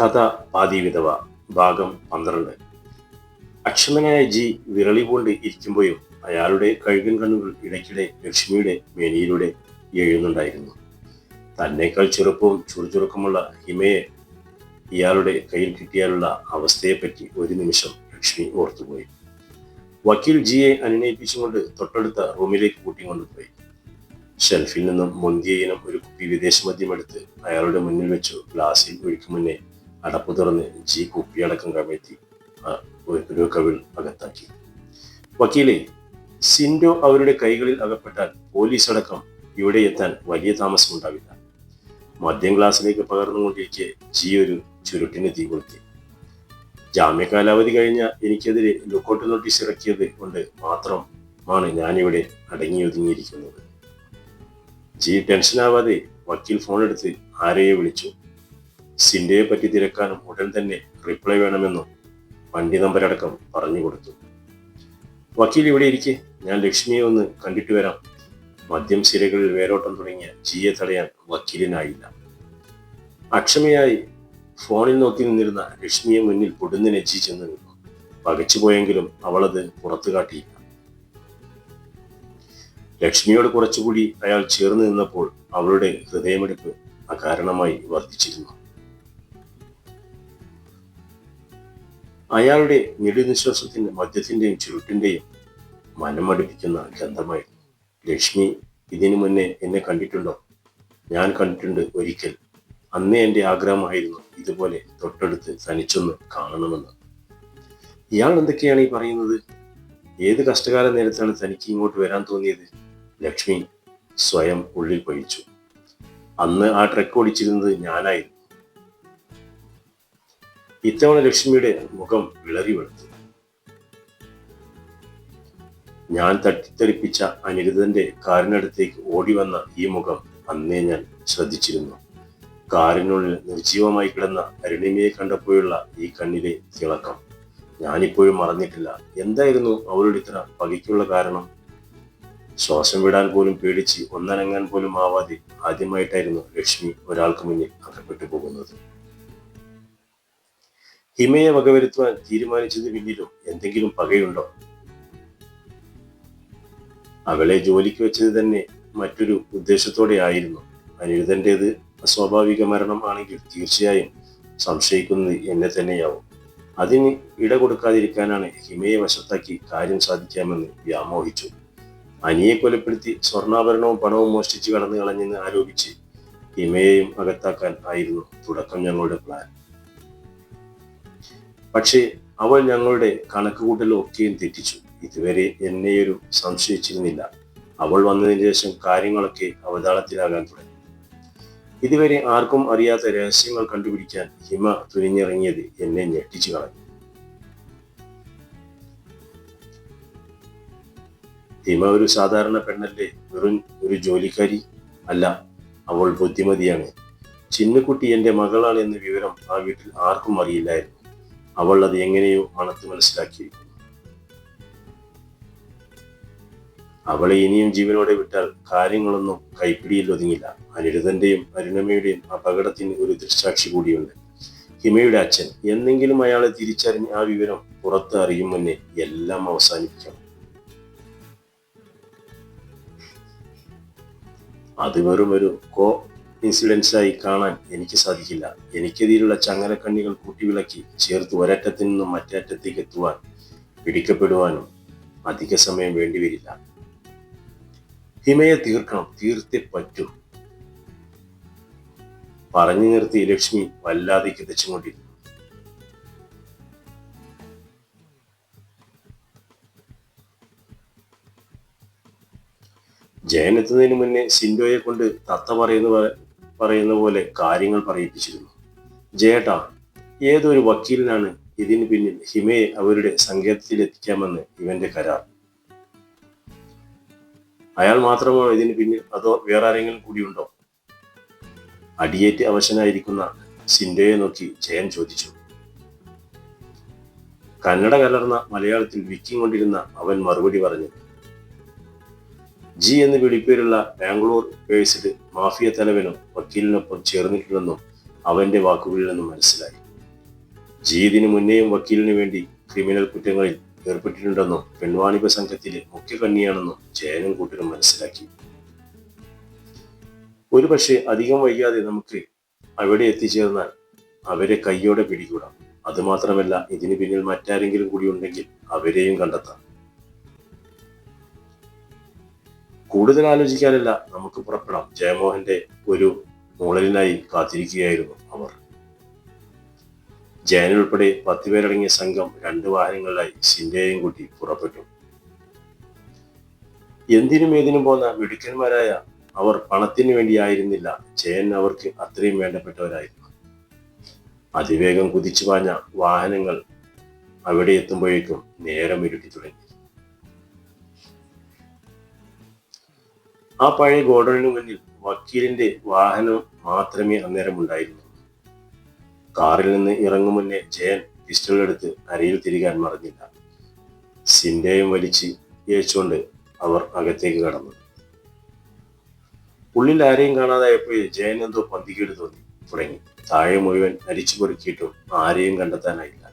കഥ ആദി വിധവ ഭാഗം പന്ത്രണ്ട്. അക്ഷമനായ ജി വിരളി കൊണ്ട് ഇരിക്കുമ്പോഴും അയാളുടെ കഴുകൻ കണ്ണുകൾ ഇടയ്ക്കിടെ ലക്ഷ്മിയുടെ മേനിയിലൂടെ എഴുന്നുണ്ടായിരുന്നു തന്നേക്കാൾ ചെറുപ്പവും ചുറുചുറുക്കമുള്ള ഹിമയെ ഇയാളുടെ കയ്യിൽ കിട്ടിയാലുള്ള അവസ്ഥയെപ്പറ്റി ഒരു നിമിഷം ലക്ഷ്മി ഓർത്തുപോയി. വക്കീൽ ജിയെ അനുനയിപ്പിച്ചുകൊണ്ട് തൊട്ടടുത്ത റൂമിലേക്ക് കൂട്ടിക്കൊണ്ടുപോയി ഷെൽഫിൽ നിന്നും മുന്തിയ ഇനം ഒരു കുപ്പി വിദേശ മദ്യമെടുത്ത് അയാളുടെ മുന്നിൽ വെച്ചു ഗ്ലാസിൽ ഒഴിക്കും മുന്നേ അടപ്പ് തുറന്ന് ജി കുപ്പിയടക്കം കമഴ്ത്തി കവിൾ അകത്താക്കി. വക്കീലെ സിൻഡോ അവരുടെ കൈകളിൽ അകപ്പെട്ടാൽ പോലീസ് അടക്കം ഇവിടെ എത്താൻ വലിയ താമസമുണ്ടാവില്ല. മദ്യം ഗ്ലാസ്സിലേക്ക് പകർന്നുകൊണ്ടിരിക്കെ ജി ഒരു ചുരുട്ടിന് തീ കൊളുത്തി. ജാമ്യ കാലാവധി കഴിഞ്ഞ എനിക്കെതിരെ ലുക്കൗട്ട് നോട്ടീസ് ഇറക്കിയത് കൊണ്ട് മാത്രമാണ് ഞാനിവിടെ അടങ്ങിയൊതുങ്ങിയിരിക്കുന്നത്. ജി ടെൻഷനാവാതെ വക്കീൽ ഫോൺ എടുത്ത് ആരെയോ വിളിച്ചു. സിൻഡയെ പറ്റി തിരക്കാനും ഉടൻ തന്നെ റിപ്ലൈ വേണമെന്നും വണ്ടി നമ്പരടക്കം പറഞ്ഞു കൊടുത്തു. വക്കീൽ ഇവിടെ ഇരിക്കെ ഞാൻ ലക്ഷ്മിയെ ഒന്ന് കണ്ടിട്ട് വരാം. മദ്യം സിരകളിൽ വേരോട്ടം തുടങ്ങിയ ജിയെ തടയാൻ വക്കീലിനായില്ല. അക്ഷമയായി ഫോണിൽ നോക്കി നിന്നിരുന്ന ലക്ഷ്മിയെ മുന്നിൽ പൊടുന്നിനെ ജി ചെന്ന് നിന്നു. പകച്ചുപോയെങ്കിലും അവളത് പുറത്തു കാട്ടിയില്ല. ലക്ഷ്മിയോട് കുറച്ചുകൂടി അയാൾ ചേർന്ന് നിന്നപ്പോൾ അവളുടെ ഹൃദയമെടുപ്പ് അകാരണമായി വർദ്ധിച്ചിരുന്നു. അയാളുടെ നെടുനിശ്വാസത്തിന്റെ മദ്യത്തിന്റെയും ചുരുട്ടിന്റെയും മനമടുപ്പിക്കുന്ന ഗന്ധമായിരുന്നു ലക്ഷ്മി ഇതിനു മുന്നേ എന്നെ കണ്ടിട്ടുണ്ടോ? ഞാൻ കണ്ടിട്ടുണ്ട് ഒരിക്കൽ. അന്നേ എന്റെ ആഗ്രഹമായിരുന്നു ഇതുപോലെ തൊട്ടടുത്ത് തനിച്ചൊന്ന് കാണണമെന്ന്. ഇയാൾ എന്തൊക്കെയാണ് ഈ പറയുന്നത്? ഏത് കഷ്ടകാല നേരത്താണ് തനിക്ക് ഇങ്ങോട്ട് വരാൻ തോന്നിയത്? ലക്ഷ്മി സ്വയം ഉള്ളിൽ പഴിച്ചു അന്ന് ആ ട്രക്ക് ഓടിച്ചിരുന്നത് ഞാനായിരുന്നു. ഇത്തവണ ലക്ഷ്മിയുടെ മുഖം വിളറി വെളുത്തു. ഞാൻ തട്ടിത്തെറിപ്പിച്ച അനിരുദ്ധന്റെ കാറിനടുത്തേക്ക് ഓടി വന്ന ഈ മുഖം അന്നേ ഞാൻ ശ്രദ്ധിച്ചിരുന്നു. കാറിനുള്ളിൽ നിർജീവമായി കിടന്ന അരുണിമയെ കണ്ടപ്പോഴുള്ള ഈ കണ്ണിലെ തിളക്കം. ഞാനിപ്പോഴും മറന്നിട്ടില്ല. എന്തായിരുന്നു അവരുടെ ഇത്ര പകയ്ക്കുള്ള കാരണം? ശ്വാസം വിടാൻ പോലും പേടിച്ച് ഒന്നനങ്ങാൻ പോലും ആവാതെ ആദ്യമായിട്ടായിരുന്നു ലക്ഷ്മി ഒരാൾക്ക് മുന്നിൽ അകപ്പെട്ടു പോകുന്നത്. ഹിമയെ വകവരുത്തുവാൻ തീരുമാനിച്ചത് പിന്നിലും എന്തെങ്കിലും പകയുണ്ടോ? അവളെ ജോലിക്ക് വെച്ചത് തന്നെ മറ്റൊരു ഉദ്ദേശത്തോടെ ആയിരുന്നു. അനിരുദ്ധന്റെത് അസ്വാഭാവിക മരണം ആണെങ്കിൽ തീർച്ചയായും സംശയിക്കുന്നത് എന്നെ തന്നെയാവും. അതിന് ഇട കൊടുക്കാതിരിക്കാനാണ് ഹിമയെ വശത്താക്കി കാര്യം സാധിക്കാമെന്ന് വ്യാമോഹിച്ചു. അനിയെ കൊലപ്പെടുത്തി സ്വർണാഭരണവും പണവും മോഷ്ടിച്ച് കടന്നു കളഞ്ഞെന്ന് ആരോപിച്ച് ഹിമയെയും അകത്താക്കാൻ ആയിരുന്നു തുടക്കം ഞങ്ങളുടെ പ്ലാൻ. പക്ഷേ അവൾ ഞങ്ങളുടെ കണക്കുകൂട്ടലൊക്കെയും തെറ്റിച്ചു. ഇതുവരെ എന്നെയൊരു സംശയിച്ചിരുന്നില്ല. അവൾ വന്നതിന് ശേഷം കാര്യങ്ങളൊക്കെ അവതാളത്തിലാകാൻ തുടങ്ങി. ഇതുവരെ ആർക്കും അറിയാത്ത രഹസ്യങ്ങൾ കണ്ടുപിടിക്കാൻ ഹിമ തുനിഞ്ഞിറങ്ങിയത് എന്നെ ഞെട്ടിച്ചു കളഞ്ഞു. ഹിമ ഒരു സാധാരണ പെണ്ണല്ലേ? വെറും ഒരു ജോലിക്കാരി അല്ല. അവൾ ബുദ്ധിമതിയാണ്. ചിന്നുകുട്ടി എന്റെ മകളാണ് എന്ന വിവരം ആ വീട്ടിൽ ആർക്കും അറിയില്ലായിരുന്നു. അവൾ അത് എങ്ങനെയോ മണത്ത് മനസ്സിലാക്കിയിരിക്കുന്നു അവളെ ഇനിയും ജീവനോടെ വിട്ടാൽ കാര്യങ്ങളൊന്നും കൈപ്പിടിയിൽ ഒതുങ്ങില്ല. അനിരുദ്ധന്റെയും അരുണമ്മയുടെയും അപകടത്തിന് ഒരു ദൃക്സാക്ഷി കൂടിയുണ്ട്. ഹിമയുടെ അച്ഛൻ എന്നെങ്കിലും അയാളെ തിരിച്ചറിഞ്ഞ് ആ വിവരം പുറത്ത് അറിയും മുന്നേ എല്ലാം അവസാനിപ്പിക്കണം. അത് വെറും ഒരു കോ ഇൻസിഡൻസായി കാണാൻ എനിക്ക് സാധിക്കില്ല. എനിക്കെതിരെയുള്ള ചങ്ങലക്കണ്ണികൾ കൂട്ടിവിളക്കി ചേർത്ത് ഒരറ്റത്തിൽ നിന്നും മറ്റേ അറ്റത്തേക്ക് എത്തുവാൻ പിടിക്കപ്പെടുവാനും അധിക സമയം വേണ്ടിവരില്ല. ഹിമയെ തീർക്കണം തീർത്തേ പറ്റൂ. പറഞ്ഞു നിർത്തി ലക്ഷ്മി വല്ലാതെ കിതച്ചുകൊണ്ടിരുന്നു. ജയൻ എത്തുന്നതിന് മുന്നേ സിൻഡോയെ കൊണ്ട് തത്ത പറയുന്ന പറയുന്ന പോലെ കാര്യങ്ങൾ പറയിപ്പിച്ചിരുന്നു. ജേട്ടാ ഏതൊരു വക്കീലിനാണ് ഇതിന് പിന്നിൽ ഹിമയെ അവരുടെ സങ്കേതത്തിൽ എത്തിക്കാമെന്ന് ഇവന്റെ കരാർ? അയാൾ മാത്രമാണോ ഇതിന് പിന്നിൽ അതോ വേറെ ആരെങ്കിലും കൂടിയുണ്ടോ? അടിയേറ്റ് അവശനായിരിക്കുന്ന സിൻഡോയെ നോക്കി ജയൻ ചോദിച്ചു. കന്നഡ കലർന്ന മലയാളത്തിൽ വിക്കിക്കൊണ്ടിരുന്ന അവൻ മറുപടി പറഞ്ഞു. ജി എന്ന് വിളിപ്പേരുള്ള ബാംഗ്ലൂർ പേഴ്സിഡ് മാഫിയ തലവനും വക്കീലിനൊപ്പം ചേർന്നിട്ടുണ്ടെന്നും അവന്റെ വാക്കുകളിൽ നിന്നും മനസ്സിലായി. ജീതിന് മുന്നേയും വക്കീലിന് വേണ്ടി ക്രിമിനൽ കുറ്റങ്ങളിൽ ഏർപ്പെട്ടിട്ടുണ്ടെന്നും പെൺവാണിഭ സംഘത്തിലെ മുഖ്യ കണ്ണിയാണെന്നും ജയനും കൂട്ടരും മനസ്സിലാക്കി. ഒരുപക്ഷെ അധികം വൈകാതെ നമുക്ക് അവിടെ എത്തിച്ചേർന്നാൽ അവരെ കയ്യോടെ പിടികൂടാം. അതുമാത്രമല്ല ഇതിന് പിന്നിൽ മറ്റാരെങ്കിലും കൂടി ഉണ്ടെങ്കിൽ അവരെയും കണ്ടെത്താം. കൂടുതൽ ആലോചിക്കാനില്ല നമുക്ക് പുറപ്പെടാം. ജയമോഹന്റെ ഒരു മൂളലിനായി കാത്തിരിക്കുകയായിരുന്നു അവർ. ജയനുൾപ്പെടെ പത്തുപേരടങ്ങിയ സംഘം രണ്ട് വാഹനങ്ങളിലായി സിന്ധ്യയും കൂട്ടി പുറപ്പെട്ടു. എന്തിനും ഏതിനും പോന്ന മിടുക്കന്മാരായ അവർ പണത്തിന് വേണ്ടിയായിരുന്നില്ല. ജയൻ അവർക്ക് അത്രയും വേണ്ടപ്പെട്ടവരായിരുന്നു. അതിവേഗം കുതിച്ചു പാഞ്ഞ വാഹനങ്ങൾ അവിടെ എത്തുമ്പോഴേക്കും നേരം ഇരുട്ടി തുടങ്ങി. ആ പഴയ ഗോഡൌണിന് മുന്നിൽ വക്കീലിന്റെ വാഹനം മാത്രമേ അന്നേരം ഉണ്ടായിരുന്നു കാറിൽ നിന്ന് ഇറങ്ങും മുന്നേ ജയൻ പിസ്റ്റൾ എടുത്ത് അരയിൽ തിരികാൻ മറന്നില്ല. സിന്റെയും വലിച്ച് ഏച്ചുകൊണ്ട് അവർ അകത്തേക്ക് കടന്നു. ഉള്ളിൽ ആരെയും കാണാതായപ്പോൾ ജയൻ എന്തോ പന്തികേട് തോന്നി തുടങ്ങി. താഴെ മുഴുവൻ അരിച്ചു പൊറുക്കിയിട്ടും ആരെയും കണ്ടെത്താനായില്ല.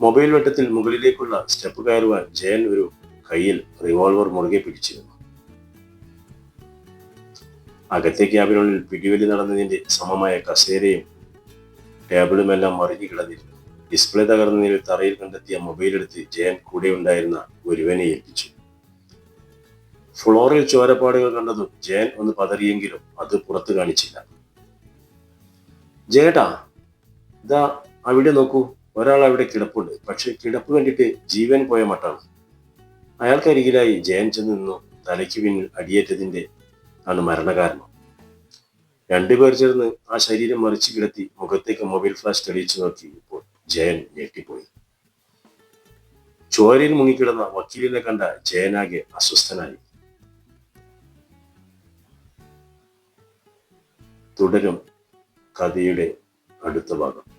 മൊബൈൽ വെട്ടത്തിൽ മുകളിലേക്കുള്ള സ്റ്റെപ്പ് കയറുവാൻ ജയൻ ഒരു കയ്യിൽ റിവോൾവർ മുറുകെ പിടിച്ചിരുന്നു. അകത്തെ ക്യാബിനുള്ളിൽ പിടിവലി നടന്നതിന്റെ സമമായ കസേരയും ടേബിളുമെല്ലാം മറിഞ്ഞു കിടന്നിരുന്നു. ഡിസ്പ്ലേ തകർന്ന നിലയിൽ തറയിൽ കണ്ടെത്തിയ മൊബൈൽ എടുത്ത് ജയൻ കൂടെ ഉണ്ടായിരുന്ന ഒരുവനെ ഏൽപ്പിച്ചു. ഫ്ലോറിൽ ചോരപ്പാടുകൾ കണ്ടതും ജയൻ ഒന്ന് പതറിയെങ്കിലും അത് പുറത്തു കാണിച്ചില്ല. ജേട്ടാ ഇതാ അവിടെ നോക്കൂ. ഒരാൾ അവിടെ കിടപ്പുണ്ട്. പക്ഷെ കിടപ്പ് കണ്ടിട്ട് ജീവൻ പോയ മട്ടാണ്. അയാൾക്കരികിലായി ജയൻ ചെന്ന് നിന്നു. തലയ്ക്ക് പിന്നിൽ അടിയേറ്റതിന്റെ ആണ് മരണകാരണം. രണ്ടുപേർ ചേർന്ന് ആ ശരീരം മറിച്ചു കിടത്തി മുഖത്തേക്ക് മൊബൈൽ ഫ്ലാഷ് തെളിയിച്ചു നോക്കി. ഇപ്പോൾ ജയൻ ഞെട്ടിപ്പോയി. ചോരയിൽ മുങ്ങിക്കിടന്ന വക്കീലിനെ കണ്ട ജയനാകെ അസ്വസ്ഥനായി. തുടരും കഥയുടെ അടുത്ത ഭാഗം.